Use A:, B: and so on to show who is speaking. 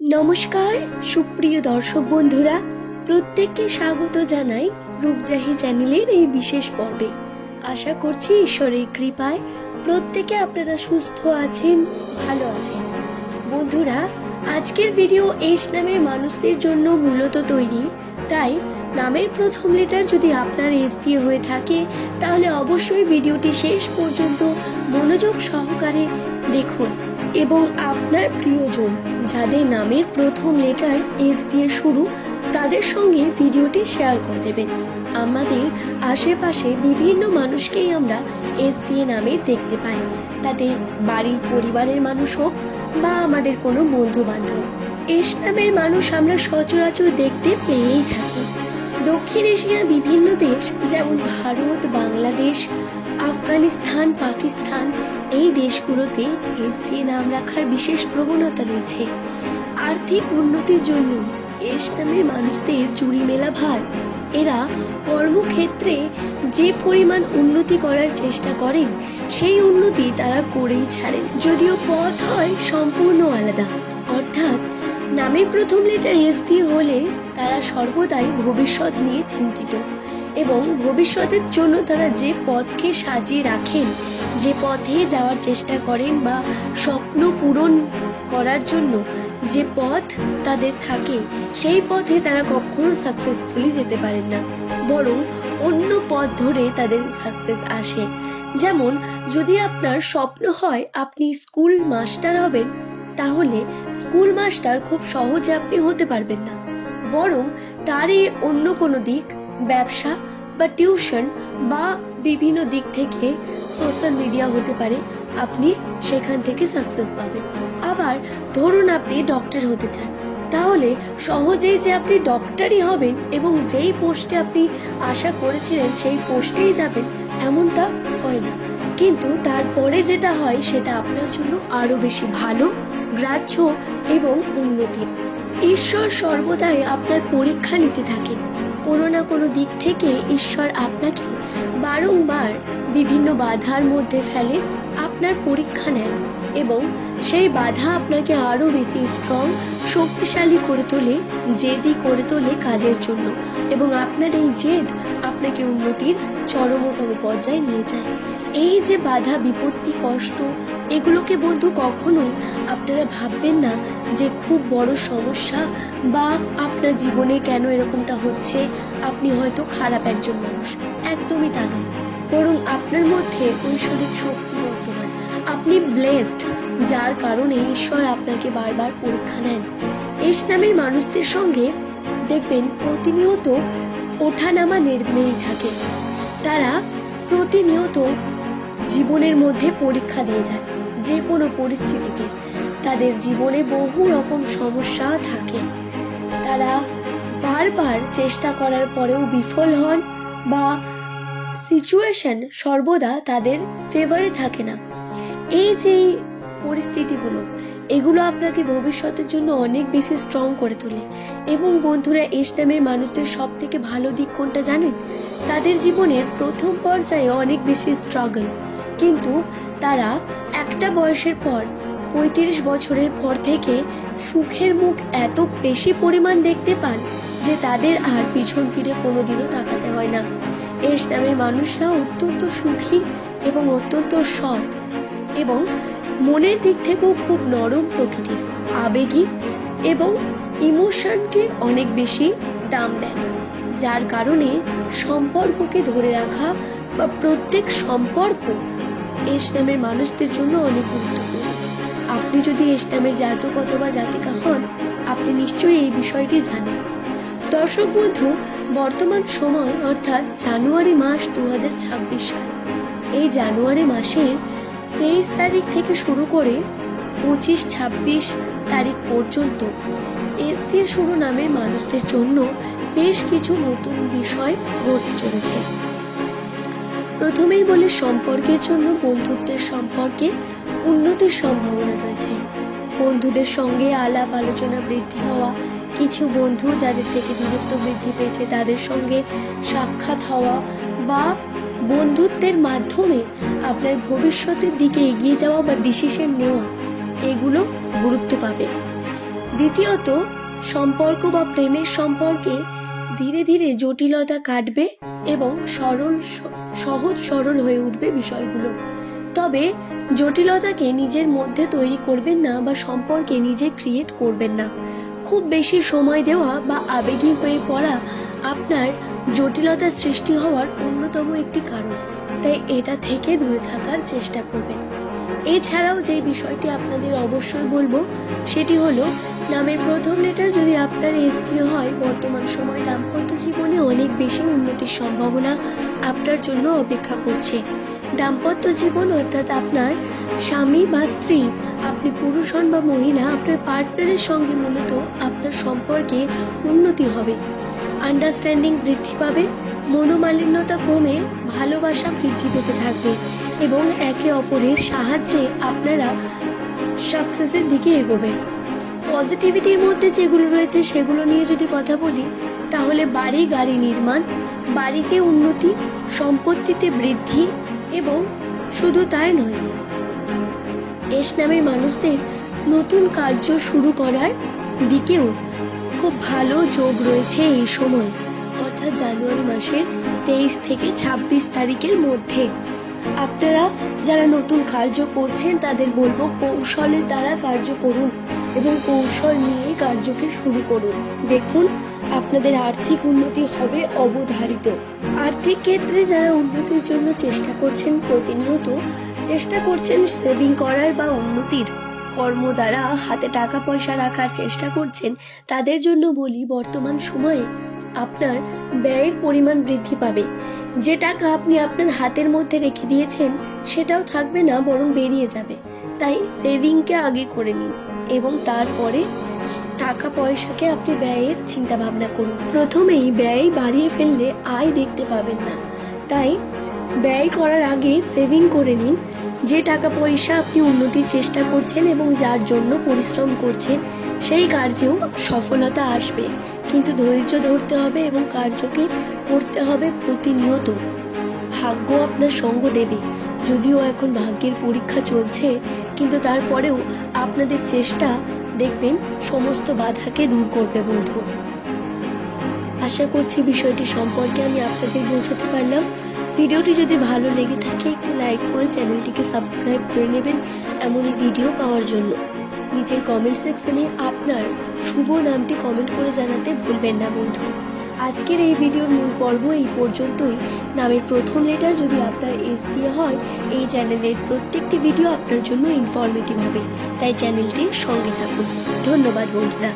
A: নমস্কার, সুপ্রিয় দর্শক বন্ধুরা, প্রত্যেককে স্বাগত জানাই রূপজাহি চ্যানেলের এই বিশেষ পর্বে। আশা করছি ঈশ্বরের কৃপায় প্রত্যেকে আপনারা সুস্থ আছেন, ভালো আছেন। বন্ধুরা, আজকের ভিডিও এস নামের মানুষদের জন্য মূলত তৈরি, তাই নামের প্রথম লেটার যদি আপনার এস দিয়ে হয়ে থাকে, তাহলে অবশ্যই ভিডিওটি শেষ পর্যন্ত মনোযোগ সহকারে দেখুন। এবং আপনার প্রিয়জন, যাদের নামের প্রথম লেটার এস দিয়ে শুরু, তাদের সঙ্গে ভিডিওটি শেয়ার করে দেবেন। আমাদের আশেপাশে বিভিন্ন মানুষকেই আমরা এস দিয়ে নামের দেখতে পাই। তাতে বাড়ির পরিবারের মানুষ হোক বা আমাদের কোনো বন্ধু বান্ধব এস নামের মানুষ আমরা সচরাচর দেখতে পেয়েই থাকি। দক্ষিণ এশিয়ার বিভিন্ন দেশ, যেমন ভারত, বাংলাদেশ আফগানিস্তান, পাকিস্তান, এই দেশগুলোতে এস দিয়ে নাম রাখার বিশেষ প্রবণতা রয়েছে। আর্থিক উন্নতির জন্য এস নামের মানুষদের চুরি মেলা ভার। এরা কর্মক্ষেত্রে যে পরিমাণ উন্নতি করার চেষ্টা করেন, সেই উন্নতি তারা করেই ছাড়েন। যদিও পথ হয় সম্পূর্ণ আলাদা। অর্থাৎ নামের প্রথম লেটার এস দিয়ে হলে তারা সর্বদাই ভবিষ্যৎ নিয়ে চিন্তিত। এবং ভবিষ্যতের জন্য তারা যে পথকে সাজিয়ে রাখেন, যে পথে যাওয়ার চেষ্টা করেন বা স্বপ্ন পূরণ করার জন্য যে পথ তাদের থাকে, সেই পথে তারা কখনো সাকসেসফুলি যেতে পারেন না। বরং অন্য পথ ধরে তাদের সাকসেস আসে। যেমন, যদি আপনার স্বপ্ন হয় আপনি স্কুল মাস্টার হবেন, তাহলে স্কুল মাস্টার খুব সহজে আপনি হতে পারবেন না। বরং তারই অন্য কোনো দিক ব্যবসা বা টিউশন বা বিভিন্ন দিক থেকে সোশ্যাল মিডিয়া হতে পারে, আপনি সেখান থেকে সাকসেস পাবেন। আবার ধরুন আপনি ডক্টর হতে চান, তাহলে সহজেই যে আপনি ডক্টরই হবেন এবং যেই পোস্টে আপনি আশা করেছিলেন সেই পোস্টেই যাবেন, এমনটা হয় না। কিন্তু তারপরে যেটা হয়, সেটা আপনার জন্য আরও বেশি ভালো, গ্রাহ্য এবং উন্নতির। ঈশ্বর সর্বদাই আপনার পরীক্ষা নিতে থাকেন। কোনো না কোনো দিক থেকে ঈশ্বর আপনাকে বারংবার বিভিন্ন বাধার মধ্যে ফেলে আপনার পরীক্ষা নেন এবং সেই বাধা আপনাকে আরও বেশি স্ট্রং শক্তিশালী করে তোলে, জেদি করে তোলে কাজের জন্য এবং আপনার এই জেদ আপনাকে উন্নতির চরমতম পর্যায়ে নিয়ে যায়। এই যে বাধা, বিপত্তি, কষ্ট, এগুলোকে বন্ধু কখনোই আপনারা ভাববেন না যে খুব বড় সমস্যা বা আপনার জীবনে কেন এরকমটা হচ্ছে। আপনি হয়তো খারাপ একজন মানুষ। একদমই তা নয়। বরং আপনার মধ্যে ঐশ্বরিক শক্তি বর্তমান। আপনি ব্লেসড যার কারণে ঈশ্বর আপনাকে বারবার পরীক্ষা নেন। এস নামের মানুষদের সঙ্গে দেখবেন প্রতিনিয়ত ওঠানামা নেমেই থাকে। তারা প্রতিনিয়ত জীবনের মধ্যে পরীক্ষা দিয়ে যায়। যে কোনো পরিস্থিতিতে তাদের জীবনে বহু রকম সমস্যা থাকে। তারা বারবার চেষ্টা করার পরেও বিফল হন বা সিচুয়েশন সর্বদা তাদের ফেভারে থাকে না। এই যে পরিস্থিতিগুলো, এগুলো আপনাকে ভবিষ্যতের জন্য অনেক বেশি স্ট্রং করে তোলে। এবং বন্ধুরা ইসলামের মানুষদের সব থেকে ভালো দিক কোনটা জানেন? তাদের জীবনের প্রথম পর্যায়ে অনেক বেশি স্ট্রাগল কিন্তু তারা একটা বয়সের পর, পঁয়ত্রিশ বছরের পর থেকে সুখের মুখ এত বেশি পরিমাণ দেখতে পান যে তাদের আর পিছন ফিরে কোনোদিনও তাকাতে হয় না। এস নামের মানুষরা অত্যন্ত সুখী এবং অত্যন্ত সৎ এবং মনের দিক থেকেও খুব নরম প্রকৃতির, আবেগী এবং ইমোশনকে অনেক বেশি দাম দেন। যার কারণে সম্পর্ককে ধরে রাখা বা প্রত্যেক সম্পর্ক এস মানুষদের জন্য অনেক গুরুত্বপূর্ণ। আপনি যদি এস নামের জাতক অথবা জাতিকা হন, আপনি নিশ্চয়ই এই বিষয়টি জানেন। দর্শক বন্ধু, বর্তমান সময়, অর্থাৎ জানুয়ারি মাস দু হাজার ছাব্বিশ সাল। এই জানুয়ারি মাসের তেইশ তারিখ থেকে শুরু করে পঁচিশ ছাব্বিশ তারিখ পর্যন্ত এস দিয়ে শুরু নামের মানুষদের জন্য বেশ কিছু নতুন বিষয় ঘটতে চলেছে। প্রথমেই বলি, সম্পর্কের জন্য বন্ধুত্বের সম্পর্কে উন্নতির সম্ভাবনা রয়েছে। বন্ধুদের সঙ্গে আলাপ আলোচনা বৃদ্ধি হওয়া, কিছু বন্ধু যাদের থেকে দূরত্ব বৃদ্ধি পেয়েছে, তাদের সঙ্গে সাক্ষাৎ হওয়া বা বন্ধুত্বের মাধ্যমে আপনার ভবিষ্যতের দিকে এগিয়ে যাওয়া বা ডিসিশন নেওয়া, এগুলো গুরুত্ব পাবে। দ্বিতীয়ত, সম্পর্ক বা প্রেমের সম্পর্কে ধীরে ধীরে জটিলতা কাটবে এবং সরল সহজ সরল হয়ে উঠবে বিষয়গুলো। তবে জটিলতাকে নিজের মধ্যে তৈরি করবেন না বা সম্পর্কে নিজে ক্রিয়েট করবেন না। খুব বেশি সময় দেওয়া বা আবেগী হয়ে পড়া আপনার জটিলতার সৃষ্টি হওয়ার অন্যতম একটি কারণ। তাই এটা থেকে দূরে থাকার চেষ্টা করবেন। এছাড়াও যে বিষয়টি আপনাদের অবশ্যই বলব, সেটি হলো, নামের প্রথম লেটার যদি আপনার এস দিয়ে হয়, বর্তমান সময় দাম্পত্য জীবনে অনেক বেশি উন্নতির সম্ভাবনা আপনার জন্য অপেক্ষা করছে। দাম্পত্য জীবন অর্থাৎ আপনার স্বামী বা স্ত্রী, আপনি পুরুষ হন বা মহিলা, আপনার পার্টনারের সঙ্গে মূলত আপনার সম্পর্কে উন্নতি হবে। আন্ডারস্ট্যান্ডিং বৃদ্ধি পাবে, মনোমালিন্যতা কমে, ভালোবাসা বৃদ্ধি পেতে থাকবে। এবং একে অপরের সাহায্যে আপনারা সাকসেসের দিকে এগোবেন পজিটিভিটির মধ্যে যেগুলো রয়েছে সেগুলো নিয়ে যদি কথা বলি, তাহলে বাড়ি গাড়ি নির্মাণ, বাড়িতে উন্নতি, সম্পত্তিতে বৃদ্ধি এবং শুধু তাই নয়, এস নামের মানুষদের নতুন কার্য শুরু করার দিকেও খুব ভালো যোগ রয়েছে এই সময়, অর্থাৎ জানুয়ারি মাসের তেইশ থেকে ছাব্বিশ তারিখের মধ্যে। আপনারা যারা নতুন কার্য করছেন, তাদের বলব কৌশলের দ্বারা কার্য করুন এবং কৌশল নিয়ে কার্যকে শুরু করুন। দেখুন, আপনাদের আর্থিক উন্নতি হবে অবধারিত। আর্থিক ক্ষেত্রে যারা উন্নতির জন্য চেষ্টা করছেন, প্রতিনিয়ত চেষ্টা করছেন সেভিং করার বা উন্নতির। কর্ম দ্বারা হাতে টাকা পয়সা রাখার চেষ্টা করছেন, তাদের জন্য বলি, বর্তমান সময়ে আপনার ব্যয়ের পরিমাণ বৃদ্ধি পাবে। যে টাকা আপনি আপনার হাতের মধ্যে রেখে দিয়েছেন, সেটাও থাকবে না, বরং বেরিয়ে যাবে। তাই সেভিংকে আগে করে নিন এবং তারপরে টাকা পয়সাকে আপনি ব্যয়ের চিন্তা ভাবনা করুন। প্রথমেই ব্যয় বাড়িয়ে ফেললে আয় দেখতে পাবেন না। তাই ব্যয় করার আগে সেভিং করে নিন। যে টাকা পয়সা আপনি উন্নতির চেষ্টা করছেন এবং যার জন্য পরিশ্রম করছেন, সেই কার্যেও সফলতা আসবে। কিন্তু ধৈর্য ধরতে হবে এবং কার্যকে করতে হবে প্রতিনিয়ত। ভাগ্য আপনার সঙ্গ দেবে। যদিও এখন ভাগ্যের পরীক্ষা চলছে, কিন্তু তারপরেও আপনাদের চেষ্টা, দেখবেন সমস্ত বাধাকে দূর করবে বন্ধু। আশা করছি বিষয়টি সম্পর্কে আমি আপনাদের বোঝাতে পারলাম। ভিডিওটি যদি ভালো লেগে থাকে, একটি লাইক করে চ্যানেলটিকে সাবস্ক্রাইব করে নেবেন এমনই ভিডিও পাওয়ার জন্য। নিচের কমেন্ট সেকশনে আপনার শুভ নামটি কমেন্ট করে জানাতে ভুলবেন না বন্ধু। আজকের এই ভিডিওর মূল পর্ব এই পর্যন্তই। নামের প্রথম লেটার যদি আপনার এস দিয়ে হয়, এই চ্যানেলের প্রত্যেকটি ভিডিও আপনার জন্য ইনফরমেটিভ হবে। তাই চ্যানেলটির সঙ্গে থাকুন। ধন্যবাদ বন্ধুরা।